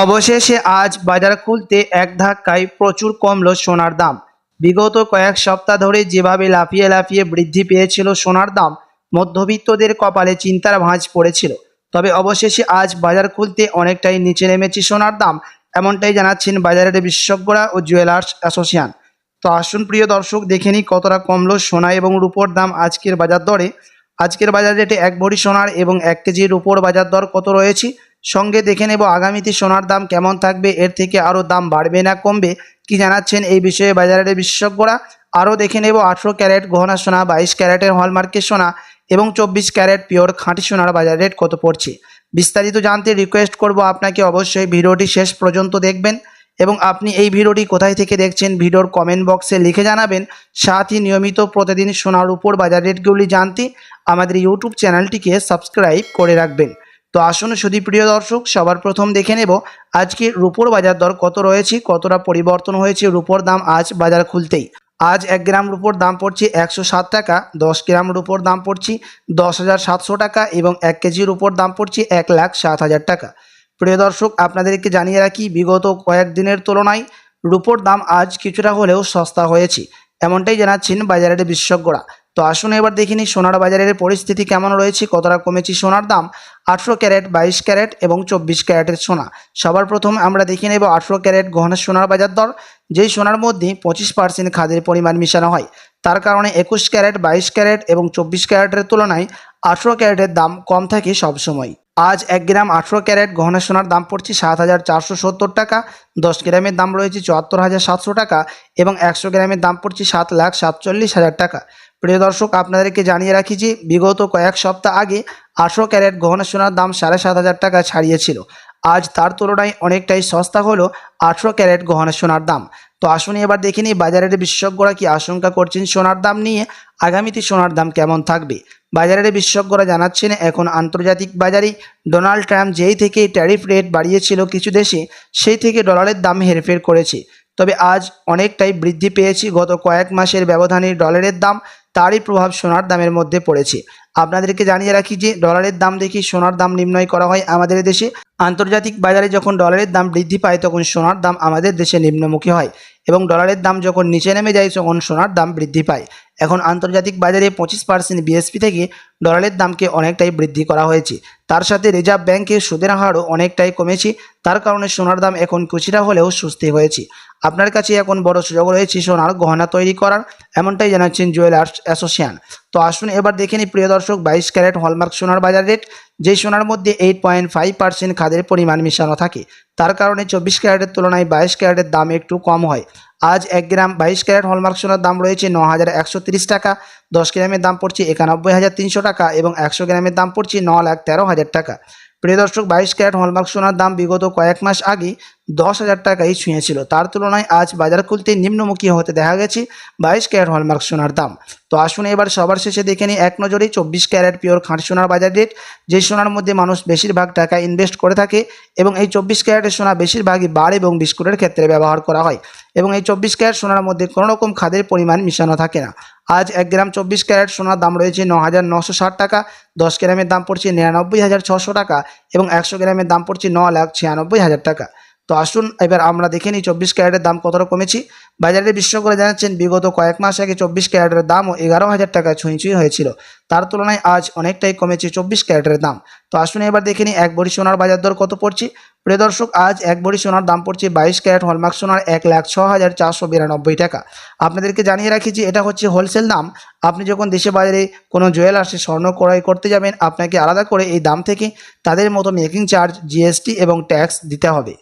অবশেষে আজ বাজার খুলতে এক ধাক্কায় প্রচুর কমল সোনার দাম। বিগত কয়েক সপ্তাহ ধরে যেভাবে লাফিয়ে লাফিয়ে বৃদ্ধি পেয়েছিল সোনার দাম, মধ্যবিত্তদের কপালে চিন্তার ভাঁজ পড়েছিল। তবে অবশেষে আজ বাজার খুলতে অনেকটাই নিচে নেমেছে সোনার দাম, এমনটাই জানাচ্ছেন বাজারের বিশেষজ্ঞরা ও জুয়েলার্স অ্যাসোসিয়েশন। তো আসুন প্রিয় দর্শক, দেখে নিই কতটা কমলো সোনা এবং রূপোর দাম আজকের বাজার দরে। আজকের বাজার রেটে এক ভরি সোনার এবং এক কেজি রূপোর বাজার দর কত রয়েছে? সঙ্গে দেখে নেব আগামীতে সোনার দাম কেমন থাকবে, এর থেকে আরও দাম বাড়বে না কমবে, কি জানাচ্ছেন এই বিষয়ে বাজারের বিশেষজ্ঞরা? আরও দেখে নেব, আঠেরো ক্যারেট গহনা সোনা, বাইশ ক্যারেটের হলমার্কের সোনা এবং চব্বিশ ক্যারেট পিওর খাঁটি সোনার বাজার রেট কত পড়ছে? বিস্তারিত জানতে রিকোয়েস্ট করব আপনাকে অবশ্যই ভিডিওটি শেষ পর্যন্ত দেখবেন এবং আপনি এই ভিডিওটি কোথায় থেকে দেখছেন ভিডিওর কমেন্ট বক্সে লিখে জানাবেন। সাথে নিয়মিত প্রতিদিন সোনার উপর বাজার রেটগুলি জানতে আমাদের ইউটিউব চ্যানেলটিকে সাবস্ক্রাইব করে রাখবেন। তো আসুন শুধু প্রিয় দর্শক, সবার প্রথম দেখে নেব আজকে রুপোর বাজার দর কত রয়েছে, কতটা পরিবর্তন হয়েছে রুপোর দাম আজ বাজার খুলতেই। আজ এক গ্রাম রুপোর দাম পড়ছে একশো সাত টাকা, দশ গ্রাম রুপোর দাম পড়ছে দশ হাজার সাতশো টাকা এবং এক কেজির উপর দাম পড়ছে এক লাখ সাত হাজার টাকা। প্রিয় দর্শক, আপনাদেরকে জানিয়ে রাখি, বিগত কয়েকদিনের তুলনায় রুপোর দাম আজ কিছুটা হলেও সস্তা হয়েছে, এমনটাই জানাচ্ছেন বাজারের বিশেষজ্ঞরা। তো আসুন এবার দেখিনি সোনার বাজারের পরিস্থিতি কেমন রয়েছে, কতটা কমেছে সোনার দাম? আঠেরো ক্যারেট, বাইশ ক্যারেট এবং চব্বিশ ক্যারেটের সোনা। সবার প্রথম আমরা দেখে নেব আঠেরো ক্যারেট গহনা সোনার বাজার দর, যেই সোনার মধ্যে পঁচিশ পার্সেন্ট খাদের পরিমাণ মিশানো হয়। তার কারণে একুশ ক্যারেট, বাইশ ক্যারেট এবং চব্বিশ ক্যারেটের তুলনায় আঠেরো ক্যারেটের দাম কম থাকে সবসময়। আজ এক গ্রাম আঠেরো ক্যারেট গহনা সোনার দাম পড়ছে সাত হাজার চারশো সত্তর টাকা, দশ গ্রামের দাম রয়েছে চুয়াত্তর হাজার সাতশো টাকা এবং একশো গ্রামের দাম পড়ছে সাত লাখ সাতচল্লিশ হাজার টাকা। প্রিয় দর্শক, আপনাদেরকে জানিয়ে রাখি যে বিগত কয়েক সপ্তাহ আগে আঠেরো ক্যারেট গহনা সোনার দাম সাড়ে সাত হাজার টাকা ছাড়িয়েছিল। আজ তার তুলনায় অনেকটাই সস্তা হলো আঠেরো ক্যারেট গহনা সোনার দাম। তো আসুন এবার দেখে নিই, বাজারের বিশেষজ্ঞরা কি আশঙ্কা করছেন সোনার দাম নিয়ে? আগামীতে সোনার দাম কেমন থাকবে? বাজারের বিশেষজ্ঞরা জানাচ্ছেন, এখন আন্তর্জাতিক বাজারে ডোনাল্ড ট্রাম্প যেই থেকে ট্যারিফ রেট বাড়িয়েছিল কিছু দেশে, সেই থেকে ডলারের দাম হেরফের করেছে। তবে আজ অনেকটাই বৃদ্ধি পেয়েছে গত কয়েক মাসের ব্যবধানে ডলারের দাম। তারই প্রভাব সোনার দামের মধ্যে পড়েছে। আপনাদেরকে জানিয়ে রাখি যে ডলারের দাম দেখি সোনার দাম নির্ণয় করা হয় আমাদের দেশে। আন্তর্জাতিক বাজারে যখন ডলারের দাম বৃদ্ধি পায়, তখন সোনার দাম আমাদের দেশে নিম্নমুখী হয় এবং ডলারের দাম যখন নিচে নেমে যায়, তখন সোনার দাম বৃদ্ধি পায়। এখন আন্তর্জাতিক বাজারে পঁচিশ পার্সেন্ট বিএসপি থেকে ডলারের দামকে অনেকটাই বৃদ্ধি করা হয়েছে। তার সাথে রিজার্ভ ব্যাংকের সুদের হারও অনেকটাই কমেছে, তার কারণে সোনার দাম এখন কিছুটা হলেও সুস্থি হয়েছে। আপনার কাছে এখন বড় সুযোগ রয়েছে সোনার গহনা তৈরি করার, এমনটাই জানাচ্ছেন জুয়েলার্স অ্যাসোসিয়েশন। তো আসুন এবার দেখে নিই, প্রিয় দর্শক, বাইশ ক্যারেট হলমার্ক সোনার বাজার রেট, যেই সোনার মধ্যে এইট পয়েন্ট ফাইভ পার্সেন্ট খাদের পরিমাণ মিশানো থাকে। তার কারণে চব্বিশ ক্যারেটের তুলনায় বাইশ ক্যারেটের দাম একটু কম হয়। আজ এক গ্রাম বাইশ ক্যারেট হলমার্ক সোনার দাম রয়েছে ন হাজার একশো তিরিশ টাকা। দশ গ্রামের দাম পড়ছে একানব্বই হাজার তিনশো টাকা এবং একশো গ্রামের দাম পড়ছে ন লাখ তেরো হাজার টাকা। প্রিয় দর্শক, বাইশ ক্যারেট হলমার্ক সোনার দাম বিগত কয়েক মাস আগে দশ হাজার টাকাই ছুঁয়েছিল। তার তুলনায় আজ বাজার খুলতে নিম্নমুখী হতে দেখা গেছে বাইশ ক্যারেট হলমার্ক সোনার দাম। তো আসুন এবার সবার শেষে দেখে নিই এক নজরেই চব্বিশ ক্যারেট পিওর খাঁটি সোনার বাজার রেট, যে সোনার মধ্যে মানুষ বেশিরভাগ টাকা ইনভেস্ট করে থাকে এবং এই চব্বিশ ক্যারেটের সোনা বেশিরভাগই বার এবং বিস্কুটের ক্ষেত্রে ব্যবহার করা হয়। এবং এই চব্বিশ ক্যারেট সোনার মধ্যে কোনো রকম খাদের পরিমাণ মিশানো থাকে না। আজ এক গ্রাম চব্বিশ ক্যারেট সোনার দাম রয়েছে ন হাজার নশো ষাট টাকা, দশ গ্রামের দাম পড়ছে নিরানব্বই হাজার ছশো টাকা এবং একশো গ্রামের দাম পড়ছে ন লাখ ছিয়ানব্বই হাজার টাকা। তো আসুন, এবার আমরা দেখে নিই চব্বিশ ক্যারেটের দাম কতটা কমেছি। বাজারের বিশেষজ্ঞরা জানাচ্ছেন, বিগত কয়েক মাস আগে চব্বিশ ক্যারেটের দামও এগারো হাজার টাকা ছুঁই ছুঁই হয়েছিল। তার তুলনায় আজ অনেকটাই কমেছে চব্বিশ ক্যারেটের দাম। তো আসুন, এবার দেখে নিই, এক ভরি সোনার বাজার দর কত পড়ছে? প্রিয় দর্শক, আজ এক ভরি সোনার দাম পড়ছে বাইশ ক্যারেট, হলমার্ক সোনার এক লাখ ছ হাজার চারশো বিরানব্বই টাকা। আপনাদেরকে জানিয়ে রাখি যে এটা হচ্ছে হোলসেল দাম। আপনি যখন দেশে বাজারে কোনো জুয়েলার্সে স্বর্ণ ক্রয় করতে যাবেন, আপনাকে আলাদা করে এই দাম থেকে তাদের মতো মেকিং চার্জ, জিএসটি এবং ট্যাক্স দিতে হবে।